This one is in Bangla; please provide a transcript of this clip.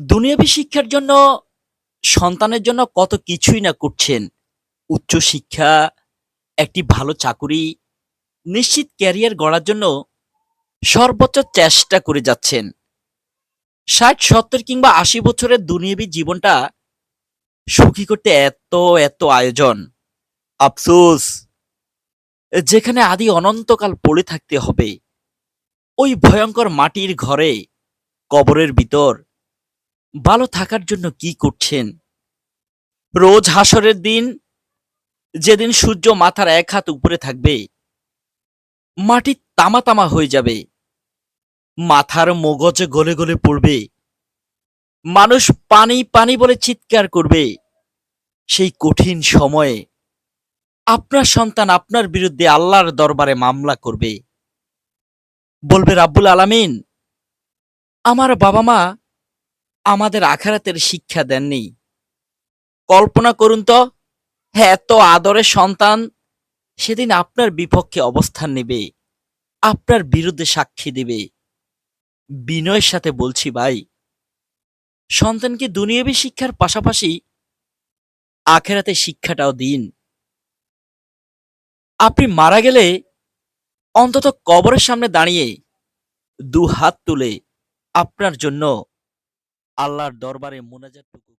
দুনিয়াবী শিক্ষার জন্য, সন্তানের জন্য কত কিছুই না করছেন। উচ্চ শিক্ষা, একটি ভালো চাকুরি, নিশ্চিত ক্যারিয়ার গড়ার জন্য সর্বোচ্চ চেষ্টা করে যাচ্ছেন। ষাট, সত্তর কিংবা আশি বছরের দুনিয়াবী জীবনটা সুখী করতে এত এত আয়োজন। আফসোস, যেখানে আদি অনন্তকাল পড়ে থাকতে হবে। ওই ভয়ঙ্কর মাটির ঘরে, কবরের ভিতর ভালো থাকার জন্য কি করছেন? রোজ হাসরের দিন, যেদিন সূর্য মাথার এক হাত উপরে থাকবে, মাটি তামা তামা হয়ে যাবে, মাথার মগজ গলে গলে পড়বে, মানুষ পানি পানি বলে চিৎকার করবে, সেই কঠিন সময়ে আপনার সন্তান আপনার বিরুদ্ধে আল্লাহর দরবারে মামলা করবে। বলবে, রাব্বুল আলামিন, আমার বাবা মা আমাদের আখারাতের শিক্ষা দেননি। কল্পনা করুন তো হ্যাঁ এত আদরের সন্তান, সেদিন আপনার বিপক্ষে অবস্থান নেবে, আপনার বিরুদ্ধে সাক্ষী দেবে। বিনয়ের সাথে বলছি, ভাই, সন্তানকে দুনিয়াবী শিক্ষার পাশাপাশি আখেরাতে শিক্ষাটাও দিন। আপনি মারা গেলে অন্তত কবরের সামনে দাঁড়িয়ে দু হাত তুলে আপনার জন্য আল্লাহর দরবারে মোনাজাতটুকু